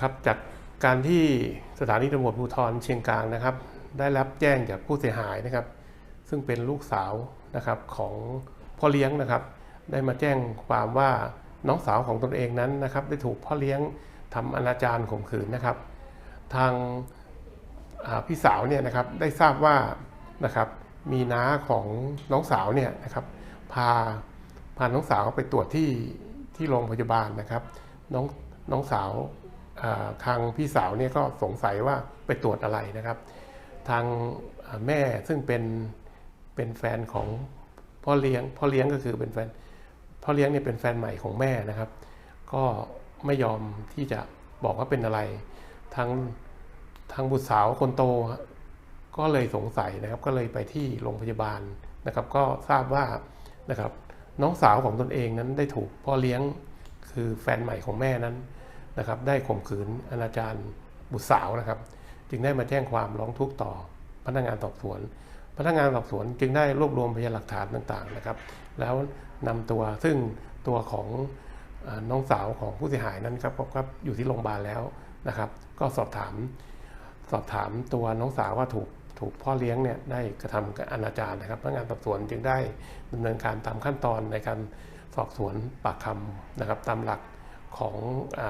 ครับจากการที่สถานีตำรวจภูธรเชียงกลางนะครับ ได้รับแจ้งจากผู้เสียหายนะครับ ซึ่งเป็นลูกสาวนะครับของพ่อเลี้ยงนะครับ ได้มาแจ้งความว่าน้องสาวของตนเองนั้นนะครับ ได้ถูกพ่อเลี้ยงทำอนาจารข่มขืนนะครับ ทางาพี่สาวเนี่ยนะครับได้ทราบว่านะครับมีน้าของน้องสาวเนี่ยนะครับ พาพาน้องสาวไปตรวจที่ที่โรงพยาบาลนะครับ น้องน้องสาว ทางพี่สาวเนี่ยก็สงสัยว่าไปตรวจอะไรนะครับ ทางแม่ซึ่งเป็นเป็นแฟนของพ่อเลี้ยงพ่อเลี้ยงก็คือเป็นแฟนพ่อเลี้ยงเนี่ยเป็นแฟนใหม่ของแม่นะครับ ก็ไม่ยอมที่จะบอกว่าเป็นอะไร ทางทางบุตรสาวคนโตก็เลยสงสัยนะครับ ก็เลยไปที่โรงพยาบาลนะครับ ก็ทราบว่านะครับน้องสาวของตนเองนั้นได้ถูกพ่อเลี้ยงคือแฟนใหม่ของแม่นั้น นะครับได้ข่มขืนอนาจารบุตรสาวนะครับ จึงได้มาแจ้งความร้องทุกข์ต่อพนักงานสอบสวน พนักงานสอบสวนจึงได้รวบรวมพยานหลักฐานต่างๆนะครับ แล้วนำตัวซึ่งตัวของน้องสาวของผู้เสียหายนั้นครับก็อยู่ที่โรงพยาบาลแล้วนะครับ ก็สอบถามสอบถามตัวน้องสาวว่าถูกถูกพ่อเลี้ยงเนี่ยได้กระทำอนาจารนะครับพนักงานสอบสวนจึงได้ดำเนินการตามขั้นตอนในการสอบสวนปากคำนะครับ ตามหลักของอ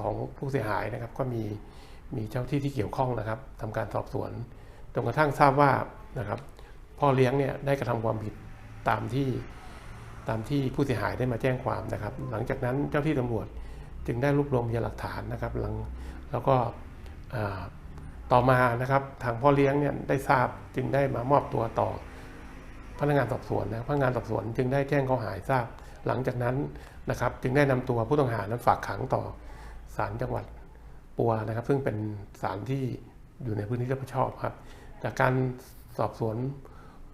ของผู้เสียหายนะครับ ก็มีมีเจ้าที่ที่เกี่ยวข้องนะครับทำการสอบสวนจนกระทั่งทราบว่านะครับพ่อเลี้ยงเนี่ยได้กระทำความผิดตามที่ตามที่ผู้เสียหายได้มาแจ้งความนะครับ หลังจากนั้นเจ้าที่ตำรวจจึงได้รวบรวมพยานหลักฐานนะครับหลังแล้วก็ต่อมานะครับทางพ่อเลี้ยงเนี่ยได้ทราบจึงได้มามอบตัวต่อพนักงานสอบสวนนะพนักงานสอบสวนจึงได้แจ้งข้อหาทราบ หลังจากนั้นนะครับ จึงได้นำตัวผู้ต้องหานั้นฝากขังต่อ ศาลจังหวัดปัวนะครับ ซึ่งเป็นศาลที่อยู่ในพื้นที่รับผิดชอบครับ จากการสอบสวน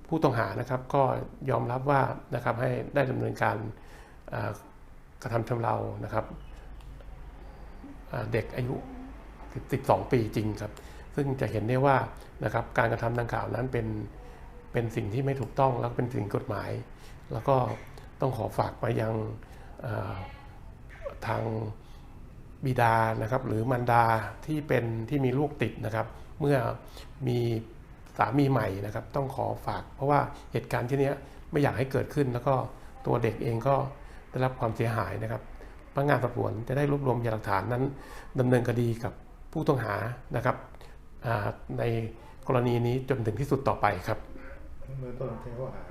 ผู้ต้องหานะครับ ก็ยอมรับว่านะครับให้ได้ดำเนินการกระทำชำเรานะครับเด็กอายุ 12 ปีจริงครับ ซึ่งจะเห็นได้ว่านะครับการกระทำดังกล่าวนั้นเป็นเป็นสิ่งที่ไม่ถูกต้องแล้วเป็นสิ่งกฎหมาย แล้วก็ต้องขอฝากไปยังาทาง บิดานะครับหรือมารดาที่เป็นที่มีลูกติดนะครับ เมื่อมีสามีใหม่นะครับ ต้องขอฝาก เพราะว่าเหตุการณ์ที่เนี้ยไม่อยากให้เกิดขึ้น แล้วก็ตัวเด็กเองก็ได้รับความเสียหายนะครับพนักงานสอบสวนจะได้รวบรวมพยานหลักฐานนั้นดำเนินคดีกับผู้ต้องหานะครับอ่าในกรณีนี้จนถึงที่สุดต่อไปครับเมื่อต้นแจ้งข้อหา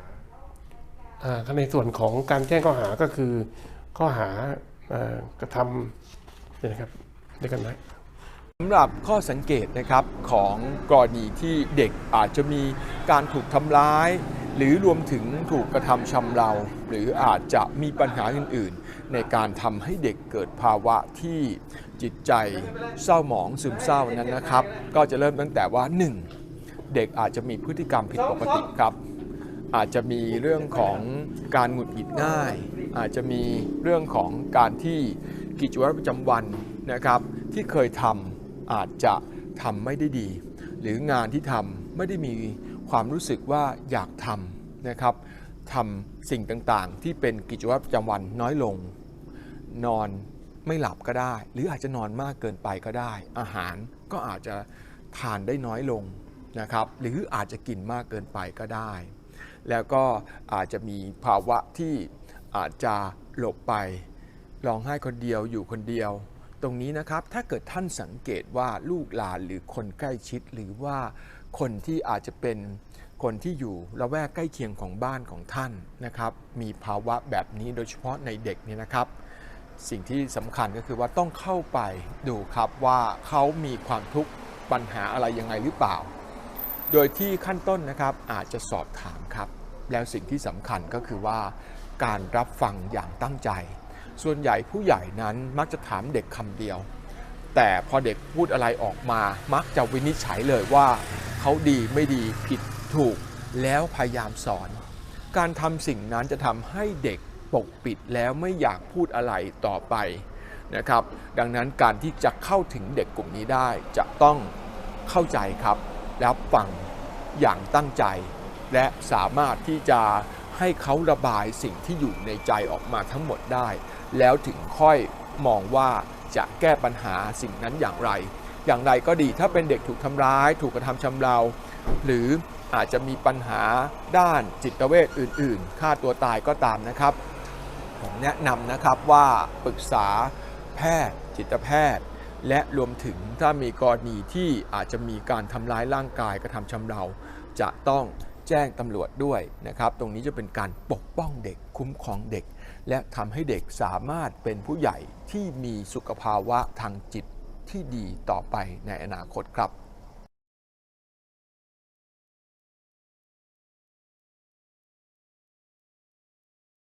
อ่าในส่วนของการแจ้งข้อหาก็คือข้อหาเอ่อกระทำเนี่นะครับเดี๋ยวกันนะสำหรับข้อสังเกตนะครับของกรณีที่เด็กอาจจะมีการถูกทำร้าย หรือรวมถึงถูกกระทำชำเรา หรืออาจจะมีปัญหาอื่น ๆ ในการทำให้เด็กเกิดภาวะที่จิตใจเศร้าหมองซึมเศร้านั้นนะครับ ก็จะเริ่มตั้งแต่ว่า 1. เด็กอาจจะมีพฤติกรรมผิดปกติครับ อาจจะมีเรื่องของการหงุดหงิดง่าย อาจจะมีเรื่องของการที่ กิจวัตรประจำวันนะครับที่เคยทำอาจจะทำไม่ได้ดี หรืองานที่ทำไม่ได้มีความรู้สึกว่าอยากทำนะครับทำสิ่งต่างๆ ที่เป็นกิจวัตรประจำวันน้อยลง นอนไม่หลับก็ได้ หรืออาจจะนอนมากเกินไปก็ได้ อาหารก็อาจจะทานได้น้อยลงนะครับหรืออาจจะกินมากเกินไปก็ได้ แล้วก็อาจจะมีภาวะที่อาจจะหลบไป ร้องไห้คนเดียวอยู่คนเดียว ตรงนี้นะครับถ้าเกิดท่านสังเกตว่าลูกหลานหรือคนใกล้ชิดหรือว่าคนที่อาจจะเป็นคนที่อยู่ละแวกใกล้เคียงของบ้านของท่านนะครับ มีภาวะแบบนี้โดยเฉพาะในเด็กเนี่ยนะครับ สิ่งที่สำคัญก็คือว่าต้องเข้าไปดูครับว่าเขามีความทุกข์ปัญหาอะไรยังไงหรือเปล่า โดยที่ขั้นต้นนะครับอาจจะสอบถามครับ แล้วสิ่งที่สำคัญก็คือว่าการรับฟังอย่างตั้งใจ ส่วนใหญ่ผู้ใหญ่นั้นมักจะถามเด็กคำเดียว แต่พอเด็กพูดอะไรออกมามักจะวินิจฉัยเลยว่า เขาดีไม่ดีผิดถูกแล้วพยายามสอน การทำสิ่งนั้นจะทำให้เด็กปกปิดแล้วไม่อยากพูดอะไรต่อไปนะครับ ดังนั้นการที่จะเข้าถึงเด็กกลุ่มนี้ได้จะต้องเข้าใจครับรับฟังอย่างตั้งใจ และสามารถที่จะ ให้เขาระบายสิ่งที่อยู่ในใจออกมาทั้งหมดได้ แล้วถึงค่อยมองว่าจะแก้ปัญหาสิ่งนั้นอย่างไร อย่างไรก็ดีถ้าเป็นเด็กถูกทำร้าย ถูกกระทำชำเราหรืออาจจะมีปัญหาด้านจิตเวชอื่น ๆ ฆ่าตัวตายก็ตามนะครับ ผมแนะนำนะครับว่าปรึกษาแพทย์ จิตแพทย์ และรวมถึงถ้ามีกรณีที่อาจจะมีการทำร้ายร่างกายกระทำชำเราจะต้อง แจ้งตำรวจด้วยนะครับ ตรงนี้จะเป็นการปกป้องเด็กคุ้มครองเด็ก และทำให้เด็กสามารถเป็นผู้ใหญ่ที่มีสุขภาวะทางจิตที่ดีต่อไปในอนาคตครับ